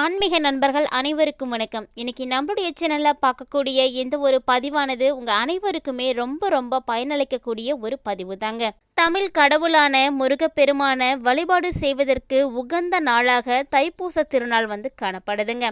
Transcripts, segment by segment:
ஆன்மீக நண்பர்கள் அனைவருக்கும் வணக்கம். இன்னைக்கு நம்மளுடைய சேனலில் பார்க்கக்கூடிய எந்த ஒரு பதிவானது உங்கள் அனைவருக்குமே ரொம்ப ரொம்ப பயனளிக்கக்கூடிய ஒரு பதிவு தாங்க தமிழ் கடவுளான முருகப்பெருமான வழிபாடு செய்வதற்கு உகந்த நாளாக தைப்பூச திருநாள் வந்து காணப்படுதுங்க.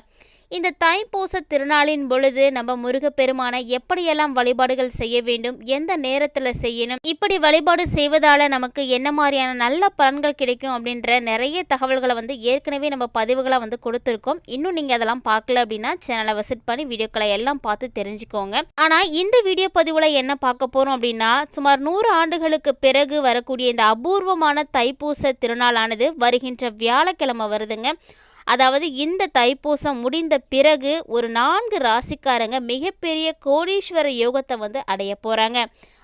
இந்த தைப்பூச திருநாளின் பொழுது நம்ம முருகப்பெருமானை எப்படியெல்லாம் வழிபாடுகள் செய்ய வேண்டும் எந்த நேரத்தில் செய்யணும் இப்படி வழிபாடு செய்வதால் நமக்கு என்ன மாதிரியான நல்ல பலன்கள் கிடைக்கும் அப்படின்ற நிறைய தகவல்களை வந்து ஏற்கனவே நம்ம பதிவுகளை வந்து கொடுத்துருக்கோம். இன்னும் நீங்கள் அதெல்லாம் பார்க்கல அப்படின்னா சேனலை விசிட் பண்ணி வீடியோக்களை எல்லாம் பார்த்து தெரிஞ்சுக்கோங்க. ஆனால் இந்த வீடியோ பதிவில் என்ன பார்க்க போகிறோம் அப்படின்னா சுமார் நூறு ஆண்டுகளுக்கு பிறகு வரக்கூடிய இந்த அபூர்வமான தைப்பூச திருநாளானது வருகின்ற வியாழக்கிழமை வருதுங்க. அதாவது இந்த தைப்பூசம் முடிந்த பிறகு ஒரு நான்கு ராசிக்காரங்க மிகப்பெரிய கோடீஸ்வர யோகத்தை வந்து அடைய போகிறாங்க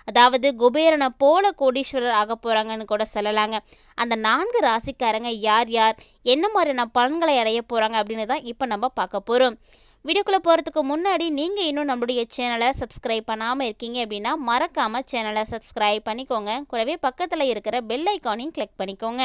அதாவது குபேரனை போல கோடீஸ்வரர் ஆக போகிறாங்கன்னு கூட சொல்லலாங்க. அந்த நான்கு ராசிக்காரங்க யார் யார் என்ன மாதிரியான பலன்களை அடைய போகிறாங்க அப்படின்னு தான் இப்போ நம்ம பார்க்க போகிறோம் வீடியோக்குள்ளே போகிறதுக்கு முன்னாடி நீங்கள் இன்னும் நம்மளுடைய சேனலை சப்ஸ்கிரைப் பண்ணாமல் இருக்கீங்க அப்படின்னா மறக்காமல் சேனலை சப்ஸ்கிரைப் பண்ணிக்கோங்க. கூடவே பக்கத்தில் இருக்கிற பெல் ஐக்கானையும் கிளிக் பண்ணிக்கோங்க.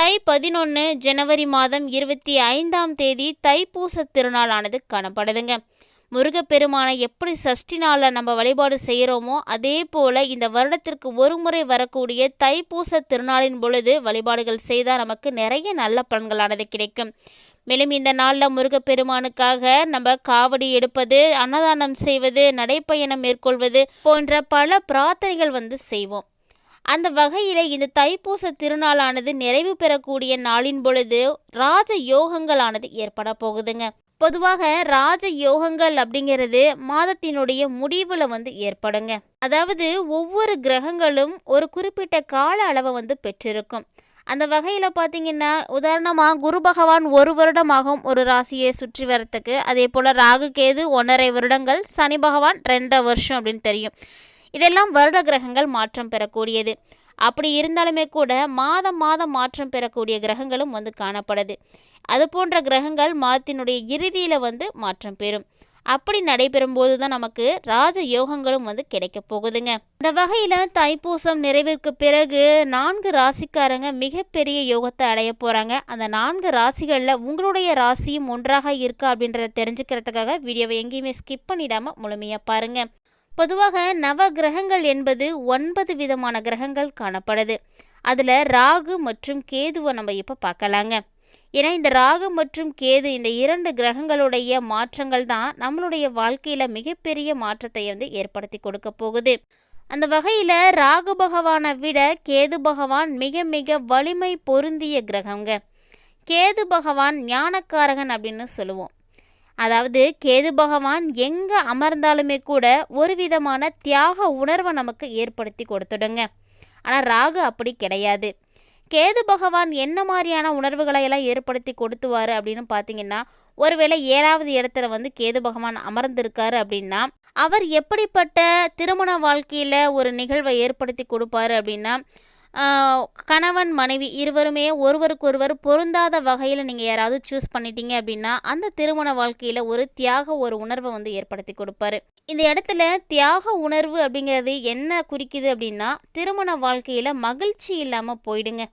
தை பதினொன்று ஜனவரி மாதம் இருபத்தி ஐந்தாம் தேதி தைப்பூச திருநாளானது காணப்படுதுங்க. முருகப்பெருமானை எப்படி சஷ்டி நாளில் நம்ம வழிபாடு செய்கிறோமோ அதே போல் இந்த வருடத்திற்கு ஒரு முறை வரக்கூடிய தைப்பூச திருநாளின் பொழுது வழிபாடுகள் செய்தால் நமக்கு நிறைய நல்ல பலன்களானது கிடைக்கும். மேலும் இந்த நாளில் முருகப்பெருமானுக்காக நம்ம காவடி எடுப்பது அன்னதானம் செய்வது நடைப்பயணம் மேற்கொள்வது போன்ற பல பிரார்த்தனைகள் வந்து செய்வோம். அந்த வகையில் இந்த தைப்பூச திருநாளானது நிறைவு பெறக்கூடிய நாளின் பொழுது ராஜ யோகங்களானது ஏற்பட போகுதுங்க. பொதுவாக ராஜ யோகங்கள் அப்படிங்கிறது மாதத்தினுடைய முடிவில் வந்து ஏற்படுங்க. அதாவது ஒவ்வொரு கிரகங்களும் ஒரு குறிப்பிட்ட கால அளவை வந்து பெற்றிருக்கும். அந்த வகையில் பார்த்தீங்கன்னா உதாரணமாக குரு பகவான் ஒரு வருடமாகும் ஒரு ராசியை சுற்றி வரத்துக்கு அதே போல் ராகு கேது ஒன்றரை வருடங்கள் சனி பகவான் ரெண்டரை வருஷம் அப்படின்னு தெரியும். இதெல்லாம் வருட கிரகங்கள் மாற்றம் பெறக்கூடியது. அப்படி இருந்தாலுமே கூட மாதம் மாதம் மாற்றம் பெறக்கூடிய கிரகங்களும் வந்து காணப்படுது. அது போன்ற கிரகங்கள் மாதத்தினுடைய இறுதியில் வந்து மாற்றம் பெறும். அப்படி நடைபெறும் போது தான் நமக்கு ராஜ யோகங்களும் வந்து கிடைக்க போகுதுங்க. இந்த வகையில் தைப்பூசம் நிறைவிற்கு பிறகு நான்கு ராசிக்காரங்க மிகப்பெரிய யோகத்தை அடைய போகிறாங்க அந்த நான்கு ராசிகளில் உங்களுடைய ராசியும் ஒன்றாக இருக்கா அப்படின்றத தெரிஞ்சுக்கிறதுக்காக வீடியோவை எங்கேயுமே ஸ்கிப் பண்ணிடாமல் முழுமையாக பாருங்கள் பொதுவாக நவ கிரகங்கள் என்பது ஒன்பது விதமான கிரகங்கள் காணப்படுது. அதில் ராகு மற்றும் கேதுவை நம்ம இப்போ பார்க்கலாங்க. ஏன்னா இந்த ராகு மற்றும் கேது இந்த இரண்டு கிரகங்களுடைய மாற்றங்கள் தான் நம்மளுடைய வாழ்க்கையில் மிகப்பெரிய மாற்றத்தை வந்து ஏற்படுத்தி கொடுக்க போகுது. அந்த வகையில் ராகு பகவானை விட கேது பகவான் மிக மிக வலிமை பொருந்திய கிரகங்க. கேது பகவான் ஞானக்காரகன் அப்படின்னு சொல்லுவோம். அதாவது கேது பகவான் எங்கே அமர்ந்தாலுமே கூட ஒரு விதமான தியாக உணர்வை நமக்கு ஏற்படுத்தி கொடுத்துடுங்க. ஆனால் ராகு அப்படி கிடையாது. கேது பகவான் என்ன மாதிரியான உணர்வுகளை எல்லாம் ஏற்படுத்தி கொடுத்துவார் அப்படின்னு பார்த்தீங்கன்னா ஒருவேளை ஏழாவது இடத்துல வந்து கேது பகவான் அமர்ந்திருக்காரு அப்படின்னா அவர் எப்படிப்பட்ட திருமண வாழ்க்கையில் ஒரு நிகழ்வை ஏற்படுத்தி கொடுப்பாரு அப்படின்னா கணவன் மனைவி இருவருமே ஒருவருக்கொருவர் பொருந்தாத வகையில் நீங்கள் யாராவது சூஸ் பண்ணிட்டீங்க அப்படின்னா அந்த திருமண வாழ்க்கையில் ஒரு தியாக ஒரு உணர்வை வந்து ஏற்படுத்தி கொடுப்பாரு. இந்த இடத்துல தியாக உணர்வு அப்படிங்கிறது என்ன குறிக்குது அப்படின்னா திருமண வாழ்க்கையில் மகிழ்ச்சி இல்லாமல் போயிடுங்க.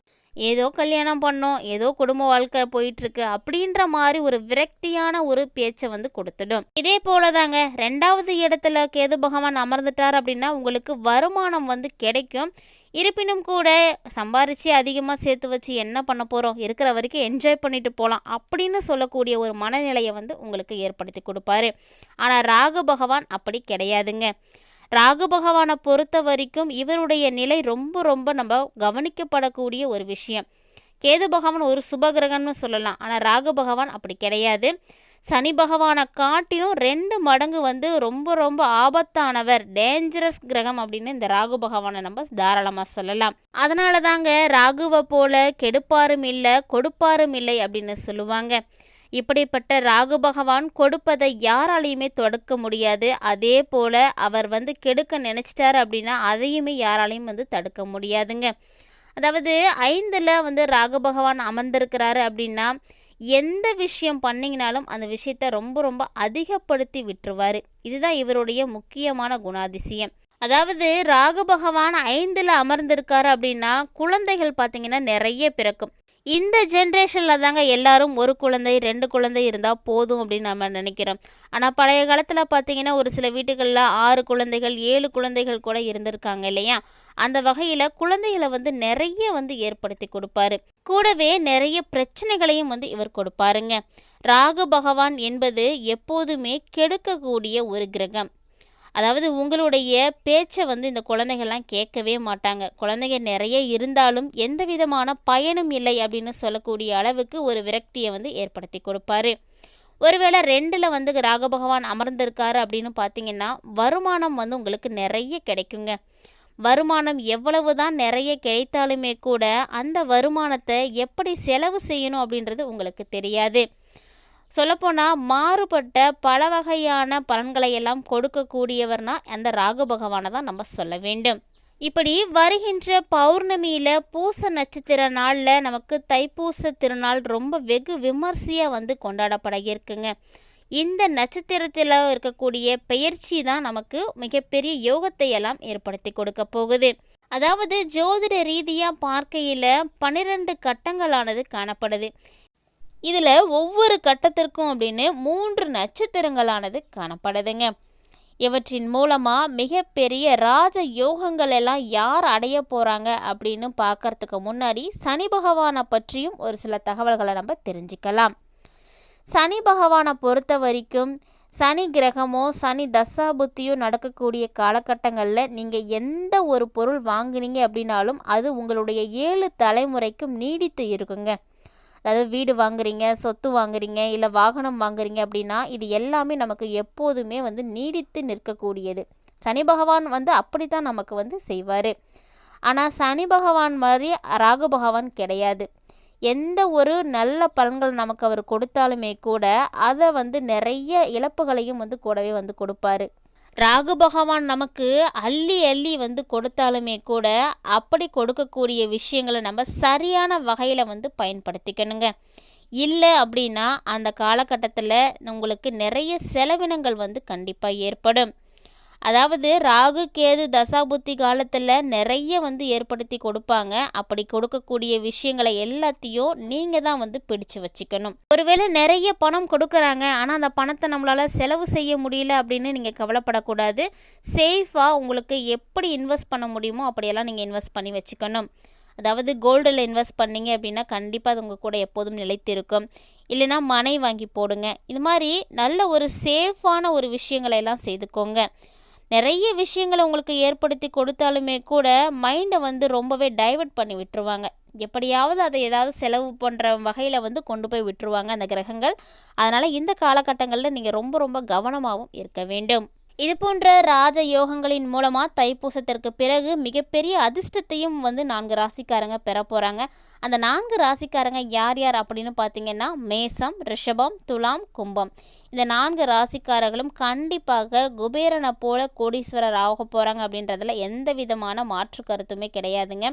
ஏதோ கல்யாணம் பண்ணோம் ஏதோ குடும்ப வாழ்க்கை போயிட்டுருக்கு அப்படின்ற மாதிரி ஒரு விரக்தியான ஒரு பேச்சை வந்து கொடுத்துடும். இதே போல தாங்க ரெண்டாவது இடத்துல கேது பகவான் அமர்ந்துட்டார் அப்படின்னா உங்களுக்கு வருமானம் வந்து கிடைக்கும். இருப்பினும் கூட சம்பாரித்து அதிகமாக சேர்த்து வச்சு என்ன பண்ண போகிறோம் இருக்கிற வரைக்கும் என்ஜாய் பண்ணிட்டு போகலாம் அப்படின்னு சொல்லக்கூடிய ஒரு மனநிலையை வந்து உங்களுக்கு ஏற்படுத்தி கொடுப்பாரு. ஆனால் ராகு பகவான் அப்படி கிடையாதுங்க. ராகு பகவானை பொறுத்த வரைக்கும் இவருடைய நிலை ரொம்ப ரொம்ப நம்ம கவனிக்கப்படக்கூடிய ஒரு விஷயம். கேது பகவான் ஒரு சுபகிரகம்னு சொல்லலாம். ஆனால் ராகு பகவான் அப்படி கிடையாது. சனி பகவானை காட்டிலும் ரெண்டு மடங்கு வந்து ரொம்ப ரொம்ப ஆபத்தானவர். டேஞ்சரஸ் கிரகம் அப்படின்னு இந்த ராகு பகவானை நம்ம தாராளமாக சொல்லலாம். அதனால தாங்க ராகுவை போல கெடுப்பாரும் இல்லை கொடுப்பாரும் இல்லை அப்படின்னு சொல்லுவாங்க. இப்படிப்பட்ட ராகு பகவான் கொடுப்பதை யாராலையுமே தடுக்க முடியாது. அதே போல் அவர் வந்து கெடுக்க நினச்சிட்டாரு அப்படின்னா அதையுமே யாராலையும் வந்து தடுக்க முடியாதுங்க. அதாவது ஐந்தில் வந்து ராகு பகவான் அமர்ந்திருக்கிறாரு அப்படின்னா எந்த விஷயம் பண்ணிங்கனாலும் அந்த விஷயத்த ரொம்ப ரொம்ப அதிகப்படுத்தி விட்டுருவார். இதுதான் இவருடைய முக்கியமான குணாதிசயம். அதாவது ராகு பகவான் ஐந்தில் அமர்ந்திருக்காரு அப்படின்னா குழந்தைகள் பார்த்திங்கன்னா நிறைய பிறக்கும். இந்த ஜென்ரேஷனில் தாங்க எல்லாரும் ஒரு குழந்தை ரெண்டு குழந்தை இருந்தால் போதும் அப்படின்னு நம்ம நினைக்கிறோம். ஆனால் பழைய காலத்தில் பார்த்தீங்கன்னா ஒரு சில வீட்டுகளில் ஆறு குழந்தைகள் ஏழு குழந்தைகள் கூட இருந்திருக்காங்க இல்லையா? அந்த வகையில் குழந்தைகளை வந்து நிறைய வந்து ஏற்படுத்தி கொடுப்பாரு. கூடவே நிறைய பிரச்சனைகளையும் வந்து இவர் கொடுப்பாருங்க. ராகு பகவான் என்பது எப்போதுமே கெடுக்கக்கூடிய ஒரு கிரகம். அதாவது உங்களுடைய பேச்சை வந்து இந்த குழந்தைகள்லாம் கேட்கவே மாட்டாங்க. குழந்தைங்க நிறைய இருந்தாலும் எந்த விதமான பயனும் இல்லை அப்படின்னு சொல்லக்கூடிய அளவுக்கு ஒரு விரக்தியை வந்து ஏற்படுத்தி கொடுப்பாரு. ஒருவேளை ரெண்டில் வந்து ராக பகவான் அமர்ந்திருக்காரு அப்படின்னு பார்த்தீங்கன்னா வருமானம் வந்து உங்களுக்கு நிறைய கிடைக்குங்க. வருமானம் எவ்வளவு தான் நிறைய கிடைத்தாலுமே கூட அந்த வருமானத்தை எப்படி செலவு செய்யணும் அப்படின்றது உங்களுக்கு தெரியாது. சொல்லப்போனால் மாறுபட்ட பல வகையான பலன்களை எல்லாம் கொடுக்கக்கூடியவர்னா அந்த ராகு பகவானை தான் நம்ம சொல்ல வேண்டும். இப்படி வருகின்ற பௌர்ணமியில் பூச நட்சத்திர நாளில் நமக்கு தைப்பூச திருநாள் ரொம்ப வெகு விமர்சையாக வந்து கொண்டாடப்பட இருக்குங்க இந்த நட்சத்திரத்தில் இருக்கக்கூடிய பெயர்ச்சி தான் நமக்கு மிகப்பெரிய யோகத்தை எல்லாம் ஏற்படுத்தி கொடுக்க போகுது. அதாவது ஜோதிட ரீதியாக பார்க்கையில் பன்னிரெண்டு கட்டங்களானது காணப்படுது. இதில் ஒவ்வொரு கட்டத்திற்கும் அப்படின்னு மூன்று நட்சத்திரங்களானது காணப்படுதுங்க. இவற்றின் மூலமாக மிகப்பெரிய ராஜ யோகங்கள் எல்லாம் யார் அடைய போகிறாங்க அப்படின்னு பார்க்கறதுக்கு முன்னாடி சனி பகவானை பற்றியும் ஒரு சில தகவல்களை நம்ம தெரிஞ்சுக்கலாம். சனி பகவானை பொறுத்த வரைக்கும் சனி கிரகமோ சனி தசாபுத்தியோ நடக்கக்கூடிய காலகட்டங்களில் நீங்கள் எந்த ஒரு பொருள் வாங்கினீங்க அப்படின்னாலும் அது உங்களுடைய ஏழு தலைமுறைக்கும் நீடித்து இருக்குங்க. அதாவது வீடு வாங்குறீங்க சொத்து வாங்குறீங்க இல்லை வாகனம் வாங்குறீங்க அப்படின்னா இது எல்லாமே நமக்கு எப்போதுமே வந்து நீடித்து நிற்கக்கூடியது. சனி பகவான் வந்து அப்படி தான் நமக்கு வந்து செய்வார். ஆனால் சனி பகவான் மாதிரி ராகு பகவான் கிடையாது. எந்த ஒரு நல்ல பலன்கள் நமக்கு அவர் கொடுத்தாலுமே கூட அதை வந்து நிறைய இழப்புகளையும் வந்து கூடவே வந்து கொடுப்பாரு. ராகு பகவான் நமக்கு அள்ளி அள்ளி வந்து கொடுத்தாலுமே கூட அப்படி கொடுக்கக்கூடிய விஷயங்களை நம்ம சரியான வகையில் வந்து பயன்படுத்திக்கணுங்க. இல்லை அப்படின்னா அந்த காலகட்டத்தில் உங்களுக்கு நிறைய செலவினங்கள் வந்து கண்டிப்பாக ஏற்படும். அதாவது ராகு கேது தசாபுத்தி காலத்தில் நிறைய வந்து ஏற்படுத்தி கொடுப்பாங்க. அப்படி கொடுக்கக்கூடிய விஷயங்களை எல்லாத்தையும் நீங்கள் தான் வந்து பிடிச்சு வச்சுக்கணும். ஒருவேளை நிறைய பணம் கொடுக்குறாங்க. ஆனால் அந்த பணத்தை நம்மளால் செலவு செய்ய முடியல அப்படின்னு நீங்கள் கவலைப்படக்கூடாது. சேஃபாக உங்களுக்கு எப்படி இன்வெஸ்ட் பண்ண முடியுமோ அப்படியெல்லாம் நீங்கள் இன்வெஸ்ட் பண்ணி வச்சுக்கணும். அதாவது கோல்டில் இன்வெஸ்ட் பண்ணீங்க அப்படின்னா கண்டிப்பாக அது உங்கள் கூட எப்போதும் நிலைத்திருக்கும். இல்லைன்னா மனை வாங்கி போடுங்க. இது மாதிரி நல்ல ஒரு சேஃபான ஒரு விஷயங்களை எல்லாம் செய்துக்கோங்க. நிறைய விஷயங்களை உங்களுக்கு ஏற்படுத்தி கொடுத்தாலுமே கூட மைண்டை வந்து ரொம்பவே டைவர்ட் பண்ணி விட்டுருவாங்க. எப்படியாவது அதை ஏதாவது செலவு பண்ணுற வகையில் வந்து கொண்டு போய் விட்டுருவாங்க அந்த கிரகங்கள். அதனால் இந்த காலகட்டங்களில் நீங்கள் ரொம்ப ரொம்ப கவனமாகவும் இருக்க வேண்டும். இது போன்ற ராஜ யோகங்களின் மூலமாக தைப்பூசத்திற்கு பிறகு மிகப்பெரிய அதிர்ஷ்டத்தையும் வந்து நான்கு ராசிக்காரங்க பெற போகிறாங்க அந்த நான்கு ராசிக்காரங்க யார் யார் அப்படின்னு பார்த்தீங்கன்னா மேசம் ரிஷபம் துலாம் கும்பம். இந்த நான்கு ராசிக்காரர்களும் கண்டிப்பாக குபேரனை போல கோடீஸ்வரர் ஆக போகிறாங்க அப்படின்றதுல எந்த விதமான மாற்று கருத்துமே கிடையாதுங்க.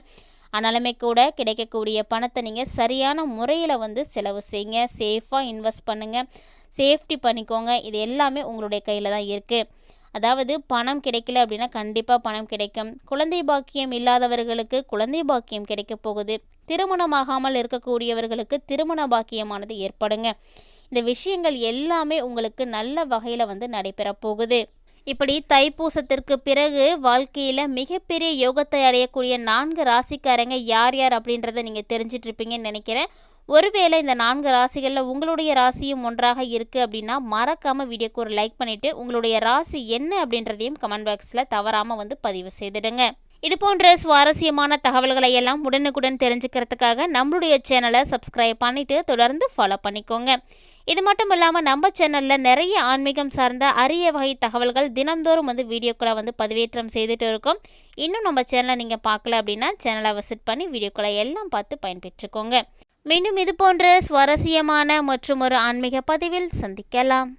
ஆனாலுமே கூட கிடைக்கக்கூடிய பணத்தை நீங்கள் சரியான முறையில் வந்து செலவு செய்யுங்க. சேஃபாக இன்வெஸ்ட் பண்ணுங்கள் சேஃப்டி பண்ணிக்கோங்க. இது எல்லாமே உங்களுடைய கையில் தான் இருக்குது அதாவது பணம் கிடைக்கல அப்படின்னா கண்டிப்பாக பணம் கிடைக்கும். குழந்தை பாக்கியம் இல்லாதவர்களுக்கு குழந்தை பாக்கியம் கிடைக்க போகுது. திருமணமாகாமல் இருக்கக்கூடியவர்களுக்கு திருமண பாக்கியமானது ஏற்படுங்க. இந்த விஷயங்கள் எல்லாமே உங்களுக்கு நல்ல வகையில் வந்து நடைபெற போகுது. இப்படி தைப்பூசத்திற்கு பிறகு வாழ்க்கையில் மிகப்பெரிய யோகத்தை அடையக்கூடிய நான்கு ராசிக்காரங்க யார் யார் அப்படின்றத நீங்கள் தெரிஞ்சிட்ருப்பீங்கன்னு நினைக்கிறேன். ஒருவேளை இந்த நான்கு ராசிகளில் உங்களுடைய ராசியும் ஒன்றாக இருக்குது அப்படின்னா மறக்காமல் வீடியோக்கு ஒரு லைக் பண்ணிவிட்டு உங்களுடைய ராசி என்ன அப்படின்றதையும் கமெண்ட் பாக்ஸில் தவறாமல் வந்து பதிவு செய்திடுங்க. இது போன்ற சுவாரஸ்யமான தகவல்களை எல்லாம் உடனுக்குடன் தெரிஞ்சுக்கிறதுக்காக நம்மளுடைய சேனலை சப்ஸ்கிரைப் பண்ணிவிட்டு தொடர்ந்து ஃபாலோ பண்ணிக்கோங்க. இது மட்டும் இல்லாமல் நம்ம சேனலில் நிறைய ஆன்மீகம் சார்ந்த அரிய வகை தகவல்கள் தினந்தோறும் வந்து வீடியோக்களை வந்து பதிவேற்றம் செய்துட்டு இருக்கோம். இன்னும் நம்ம சேனலை நீங்கள் பார்க்கல அப்படின்னா சேனலை விசிட் பண்ணி வீடியோக்களை எல்லாம் பார்த்து பயன்பெற்றுக்கோங்க. மீண்டும் இது போன்ற சுவாரஸ்யமான மற்றும் ஒரு ஆன்மீக பதிவில் சந்திக்கலாம்.